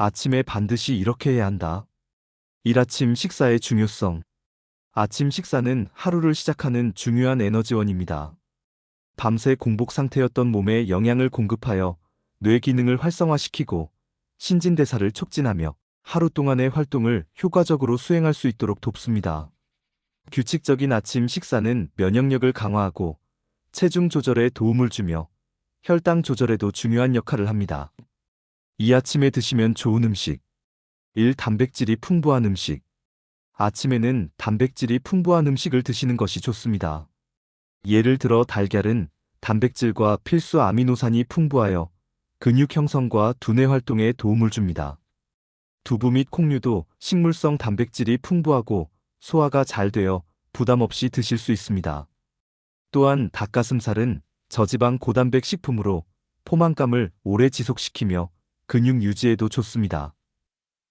아침에 반드시 이렇게 해야 한다. 일아침 식사의 중요성. 아침 식사는 하루를 시작하는 중요한 에너지원입니다. 밤새 공복 상태였던 몸에 영양을 공급하여 뇌 기능을 활성화시키고 신진대사를 촉진하며 하루 동안의 활동을 효과적으로 수행할 수 있도록 돕습니다. 규칙적인 아침 식사는 면역력을 강화하고 체중 조절에 도움을 주며 혈당 조절에도 중요한 역할을 합니다. 이 아침에 드시면 좋은 음식. 1. 단백질이 풍부한 음식. 아침에는 단백질이 풍부한 음식을 드시는 것이 좋습니다. 예를 들어 달걀은 단백질과 필수 아미노산이 풍부하여 근육 형성과 두뇌 활동에 도움을 줍니다. 두부 및 콩류도 식물성 단백질이 풍부하고 소화가 잘 되어 부담 없이 드실 수 있습니다. 또한 닭가슴살은 저지방 고단백 식품으로 포만감을 오래 지속시키며 근육 유지에도 좋습니다.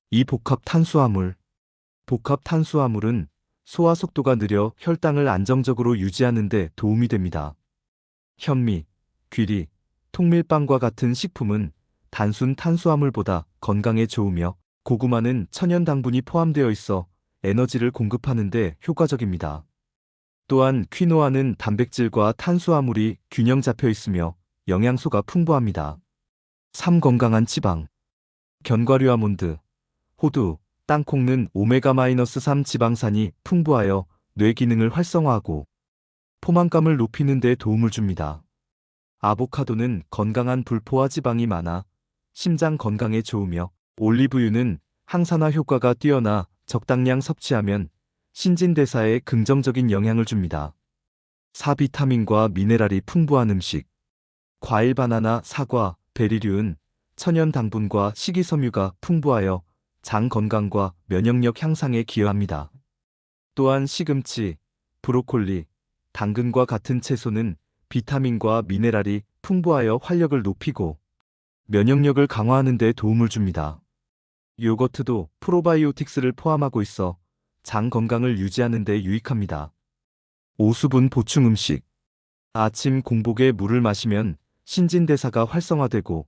이 복합 탄수화물. 복합 탄수화물은 소화 속도가 느려 혈당을 안정적으로 유지하는 데 도움이 됩니다. 현미, 귀리, 통밀빵과 같은 식품은 단순 탄수화물보다 건강에 좋으며 고구마는 천연 당분이 포함되어 있어 에너지를 공급하는 데 효과적입니다. 또한 퀴노아는 단백질과 탄수화물이 균형 잡혀 있으며 영양소가 풍부합니다. 3. 건강한 지방. 견과류 아몬드, 호두, 땅콩은 오메가-3 지방산이 풍부하여 뇌 기능을 활성화하고 포만감을 높이는 데 도움을 줍니다. 아보카도는 건강한 불포화 지방이 많아 심장 건강에 좋으며 올리브유는 항산화 효과가 뛰어나 적당량 섭취하면 신진대사에 긍정적인 영향을 줍니다. 4. 비타민과 미네랄이 풍부한 음식. 과일 바나나, 사과, 베리류는 천연 당분과 식이섬유가 풍부하여 장 건강과 면역력 향상에 기여합니다. 또한 시금치, 브로콜리, 당근과 같은 채소는 비타민과 미네랄이 풍부하여 활력을 높이고 면역력을 강화하는 데 도움을 줍니다. 요거트도 프로바이오틱스를 포함하고 있어 장 건강을 유지하는 데 유익합니다. 5수분 보충 음식. 아침 공복에 물을 마시면 신진대사가 활성화되고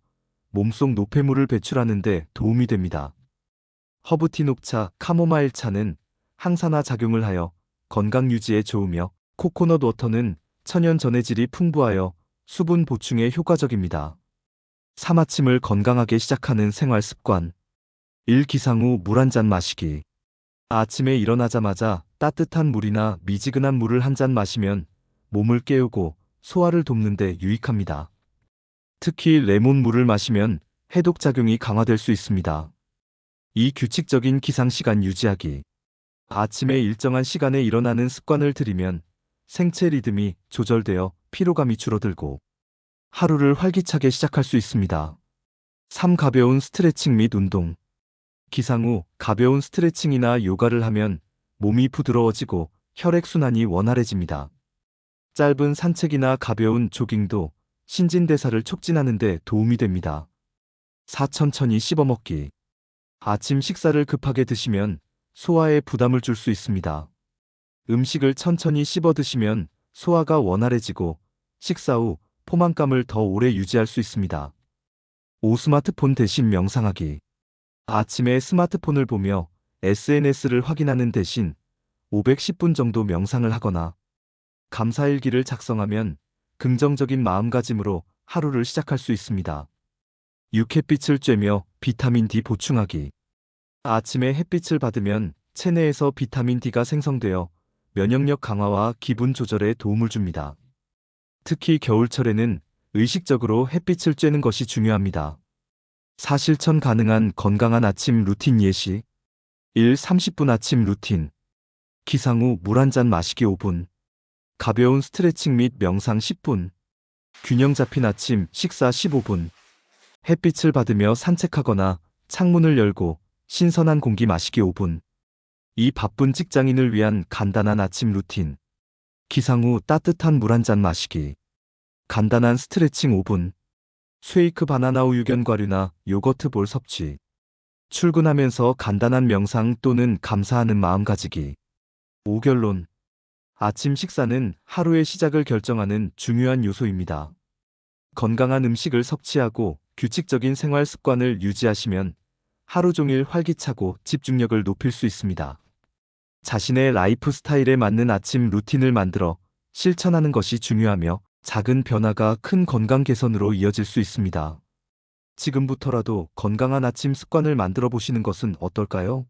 몸속 노폐물을 배출하는 데 도움이 됩니다. 허브티 녹차, 카모마일 차는 항산화 작용을 하여 건강 유지에 좋으며 코코넛 워터는 천연 전해질이 풍부하여 수분 보충에 효과적입니다. 3. 아침을 건강하게 시작하는 생활 습관. 1. 기상 후 물 한 잔 마시기. 아침에 일어나자마자 따뜻한 물이나 미지근한 물을 한 잔 마시면 몸을 깨우고 소화를 돕는데 유익합니다. 특히 레몬물을 마시면 해독작용이 강화될 수 있습니다. 이 규칙적인 기상시간 유지하기. 아침에 일정한 시간에 일어나는 습관을 들이면 생체 리듬이 조절되어 피로감이 줄어들고 하루를 활기차게 시작할 수 있습니다. 3. 가벼운 스트레칭 및 운동. 기상 후 가벼운 스트레칭이나 요가를 하면 몸이 부드러워지고 혈액순환이 원활해집니다. 짧은 산책이나 가벼운 조깅도 신진대사를 촉진하는 데 도움이 됩니다. 4. 천천히 씹어먹기. 아침 식사를 급하게 드시면 소화에 부담을 줄 수 있습니다. 음식을 천천히 씹어 드시면 소화가 원활해지고 식사 후 포만감을 더 오래 유지할 수 있습니다. 5. 스마트폰 대신 명상하기. 아침에 스마트폰을 보며 SNS를 확인하는 대신 510분 정도 명상을 하거나 감사일기를 작성하면 긍정적인 마음가짐으로 하루를 시작할 수 있습니다. 6. 햇빛을 쬐며 비타민 D 보충하기. 아침에 햇빛을 받으면 체내에서 비타민 D가 생성되어 면역력 강화와 기분 조절에 도움을 줍니다. 특히 겨울철에는 의식적으로 햇빛을 쬐는 것이 중요합니다. 사실천 가능한 건강한 아침 루틴 예시 1. 30분 아침 루틴 기상 후 물 한 잔 마시기 5분 가벼운 스트레칭 및 명상 10분 균형 잡힌 아침 식사 15분 햇빛을 받으며 산책하거나 창문을 열고 신선한 공기 마시기 5분 이 바쁜 직장인을 위한 간단한 아침 루틴 기상 후 따뜻한 물 한 잔 마시기 간단한 스트레칭 5분 쉐이크 바나나 우유 견과류나 요거트 볼 섭취. 출근하면서 간단한 명상 또는 감사하는 마음 가지기. 5결론. 아침 식사는 하루의 시작을 결정하는 중요한 요소입니다. 건강한 음식을 섭취하고 규칙적인 생활 습관을 유지하시면 하루 종일 활기차고 집중력을 높일 수 있습니다. 자신의 라이프 스타일에 맞는 아침 루틴을 만들어 실천하는 것이 중요하며 작은 변화가 큰 건강 개선으로 이어질 수 있습니다. 지금부터라도 건강한 아침 습관을 만들어 보시는 것은 어떨까요?